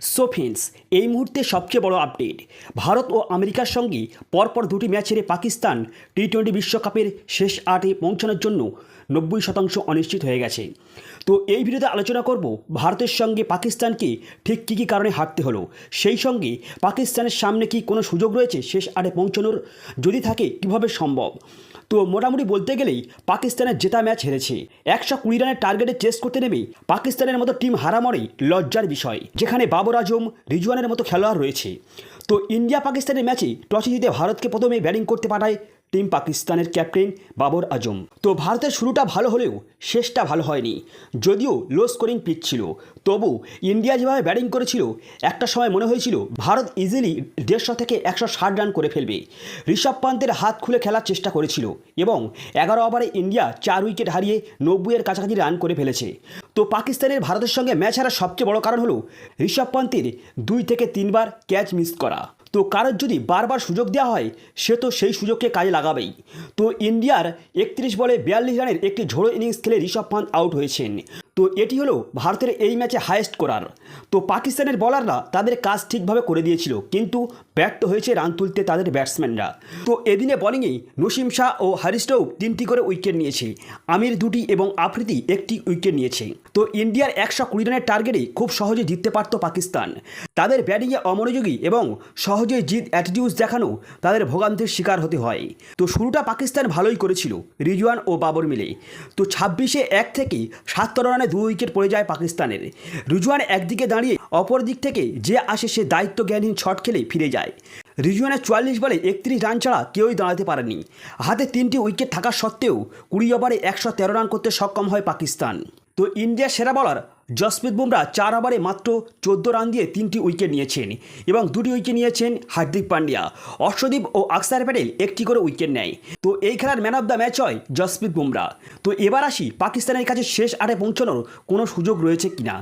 So friends এই মুহূর্তে সবচেয়ে বড় আপডেট ভারত ও আমেরিকার সঙ্গে পরপর দুটি ম্যাচ হেরে পাকিস্তান টি টোয়েন্টি বিশ্বকাপের শেষ আটে পৌঁছানোর জন্য নব্বই শতাংশ অনিশ্চিত হয়ে গেছে। তো এই ভিডিওতে আলোচনা করব ভারতের সঙ্গে পাকিস্তানকে ঠিক কী কী কারণে হারতে হলো? সেই সঙ্গে পাকিস্তানের সামনে কি কোনো সুযোগ রয়েছে শেষ আটে পৌঁছানোর? যদি থাকে, কীভাবে সম্ভব? তো মোটামুটি বলতে গেলেই পাকিস্তানের জেতা ম্যাচ হেরেছে। একশো কুড়ি রানের টার্গেটে চেস করতে নেমে পাকিস্তানের মতো টিম হারা লজ্জার বিষয়। যেখানে বাবর আজম রিজওয়ানের মতো খেলোয়াড় রয়েছে। তো ইন্ডিয়া পাকিস্তানের ম্যাচে টসে জিতে ভারতকে প্রথমে ব্যাটিং করতে পাঠায় টিম পাকিস্তানের ক্যাপ্টেন বাবর আজম। তো ভারতের শুরুটা ভালো হলেও শেষটা ভালো হয়নি। যদিও লো স্কোরিং পিচ ছিল, তবু ইন্ডিয়া যেভাবে ব্যাটিং করেছিল, একটা সময় মনে হয়েছিল ভারত ইজিলি দেড়শো থেকে একশো ষাট রান করে ফেলবে। ঋষভ পান্তের হাত খুলে খেলার চেষ্টা করেছিল এবং এগারো ওভারে ইন্ডিয়া চার উইকেট হারিয়ে নব্বইয়ের কাছাকাছি রান করে ফেলেছে। তো পাকিস্তানের ভারতের সঙ্গে ম্যাচ হারার সবচেয়ে বড় কারণ হলো ঋষভ পন্থীর দুই থেকে তিনবার ক্যাচ মিস করা। তো কারোর যদি বারবার সুযোগ দেওয়া হয়, সে তো সেই সুযোগকে কাজে লাগাবেই। তো ইন্ডিয়ার একত্রিশ বলে বিয়াল্লিশ রানের একটি ঝোড়ো ইনিংস খেলে ঋষভ পান্ত আউট হয়েছেন। তো এটি হলো ভারতের এই ম্যাচে হায়েস্ট করার। তো পাকিস্তানের বলাররা তাদের কাজ ঠিকভাবে করে দিয়েছিল, কিন্তু ব্যর্থ হয়েছে রান তুলতে তাদের ব্যাটসম্যানরা। তো এদিনে বোলিংয়ে নসিম শাহ ও হারিস্টও তিনটি করে উইকেট নিয়েছে। আমির দুটি এবং আফ্রিদি একটি উইকেট নিয়েছে। তো ইন্ডিয়ার একশো কুড়ি রানের টার্গেটে খুব সহজে জিততে পারত পাকিস্তান। তাদের ব্যাটিংয়ে অমনোযোগী এবং সহজে জিত অ্যাটিটিউড দেখানো, তাদের ভোগান্তির শিকার হতে হয়। তো শুরুটা পাকিস্তান ভালোই করেছিল, রিজওয়ান ও বাবর মিলে। তো ছাব্বিশে এক থেকে সাতাত্তর রানে দু উইকেট পড়ে যায় পাকিস্তানের। রিজওয়ান একদিকে দাঁড়িয়ে অপর দিক থেকে যে আসে সে দায়িত্বজ্ঞানহীন ছট খেলে ফিরে যায়। রিজওয়ানের চুয়াল্লিশ বলে একত্রিশ রান ছাড়া কেউই দাঁড়াতে পারেনি হাতে তিনটি উইকেট থাকা সত্ত্বেও কুড়ি ওভারে একশো তেরো রান করতে সক্ষম হয় পাকিস্তান। তো ইন্ডিয়ার সেরা বলার জসপ্রীত বুমরা চার ওভারে মাত্র চোদ্দ রান দিয়ে তিনটি উইকেট নিয়েছেন এবং দুটি উইকেট নিয়েছেন হার্দিক পান্ডিয়া। অর্শদীপ ও আকসার প্যাটেল একটি করে উইকেট নেয়। তো এই খেলার ম্যান অফ দ্য ম্যাচ হয় জসপ্রীত বুমরা। তো এবার আসি পাকিস্তানের কাছে শেষ আটে পৌঁছানোর কোনো সুযোগ রয়েছে কিনা?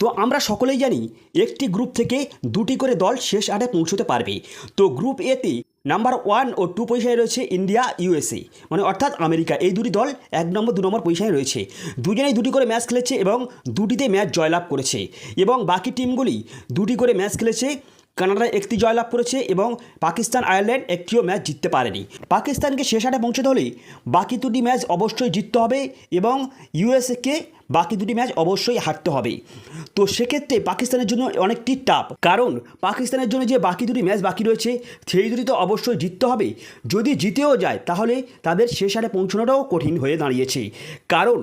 তো আমরা সকলেই জানি একটি গ্রুপ থেকে দুটি করে দল শেষ আটে পৌঁছতে পারবে। তো গ্রুপ এতে নাম্বার ওয়ান ও টু পয়সায় রয়েছে ইন্ডিয়া, ইউএসএ। মানে অর্থাৎ আমেরিকা। এই দুটি দল এক নম্বর, দু নম্বর পয়সায় রয়েছে। দুজনেই দুটি করে ম্যাচ খেলেছে এবং দুটিতে ম্যাচ জয়লাভ করেছে। এবং বাকি টিমগুলি দুটি করে ম্যাচ খেলেছে কানাডা একটি জয়লাভ করেছে এবং পাকিস্তান আয়ারল্যান্ড একটিও ম্যাচ জিততে পারেনি। পাকিস্তানকে শেষ আটে পৌঁছতে হলে বাকি দুটি ম্যাচ অবশ্যই জিততে হবে এবং ইউএসএকে বাকি দুটি ম্যাচ অবশ্যই হারতে হবে। তো সেক্ষেত্রে পাকিস্তানের জন্য অনেকটি টাফ, কারণ পাকিস্তানের জন্য যে বাকি দুটি ম্যাচ বাকি রয়েছে, সেই দুটি তো অবশ্যই জিততে হবে। যদি জিতেও যায়, তাহলে তাদের শেষ আটে পৌঁছানোটাও কঠিন হয়ে দাঁড়িয়েছে। কারণ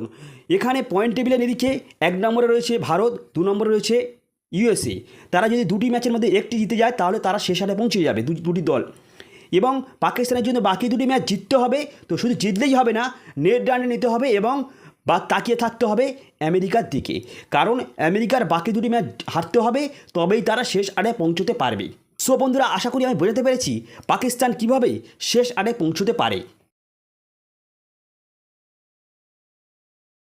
এখানে পয়েন্ট টেবিলের নিরিখে এক নম্বরে রয়েছে ভারত, দু নম্বরে রয়েছে ইউএসএ। তারা যদি দুটি ম্যাচের মধ্যে একটি জিতে যায়, তাহলে তারা শেষ আটে পৌঁছে যাবে দুটি দল। এবং পাকিস্তানের জন্য বাকি দুটি ম্যাচ জিততে হবে, তো শুধু জিতলেই হবে না, নেট রানে নিতে হবে এবং বা তাকিয়ে থাকতে হবে আমেরিকার দিকে। কারণ আমেরিকার বাকি দুটি ম্যাচ হারতে হবে, তবেই তারা শেষ আড়ে পৌঁছতে পারবে। সো বন্ধুরা, আশা করি আমি বোঝাতে পেরেছি পাকিস্তান কীভাবে শেষ আড়ে পৌঁছতে পারে।